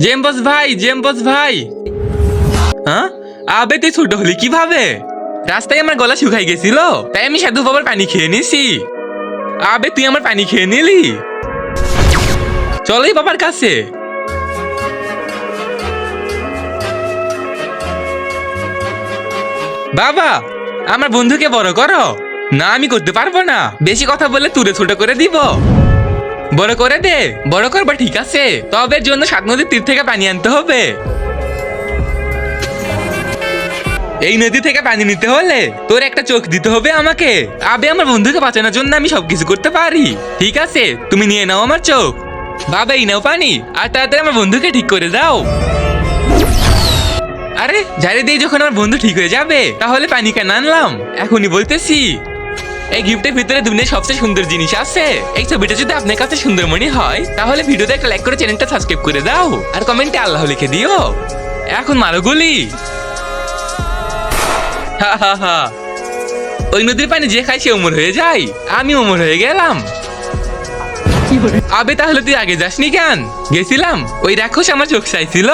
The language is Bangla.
জেমবস ভাই জেমবস ভাই। হ্যাঁ? আবে, তুই ছোট হলি কীভাবে? রাস্তায় আমার গলা শুকাই গেছিল, তাই আমি সাধু বাবার পানি খেয়ে নিছি। আবে, তুই আমার পানি খেয়ে নিলি? চলোই বাবার কাছে। বাবা, আমার বন্ধুকে বড় করো। না, আমি করতে পারব না। বেশি কথা বলে তুলে ছোট করে দিব। বড় করে দে, বড় করবা ঠিক আছে। তবে জন্য সাত নদীর তীর থেকে পানি আনতে হবে। এই নদী থেকে পানি নিতে হলে তোর একটা চোখ দিতে হবে আমাকে। আবে, আমার বন্ধুকে বাঁচানোর জন্য আমি সবকিছু করতে পারি। ঠিক আছে, তুমি নিয়ে নাও আমার চোখ। বাবা, এই নাও পানি, আর তাড়াতাড়ি আমার বন্ধুকে ঠিক করে দাও। আরে, ঝাড়ি দিয়ে যখন আমার বন্ধু ঠিক হয়ে যাবে, তাহলে পানি কেন আনলাম? এখনই বলতেছি। এই গিফটের ভিতরে দুনিয়ার সবচেয়ে সুন্দর জিনিস আছে। এই ছবিটা যদি আপনার কাছে সুন্দর মনে হয় তাহলে ভিডিওতে একটা লাইক করে চ্যানেলটা সাবস্ক্রাইব করে দাও। আর কমেন্টে আল্লাহ লিখে দিও। এখন মারো গুলি। হা হা হা। ওই নদীর পানি যে খাই সে উমর হয়ে যায়। আমি উমর হয়ে গেলাম। আবে তাহলে তুই আগে যাসনি কেন? গেছিলাম। ওই রাক্ষস আমার চোখ চাইছিল।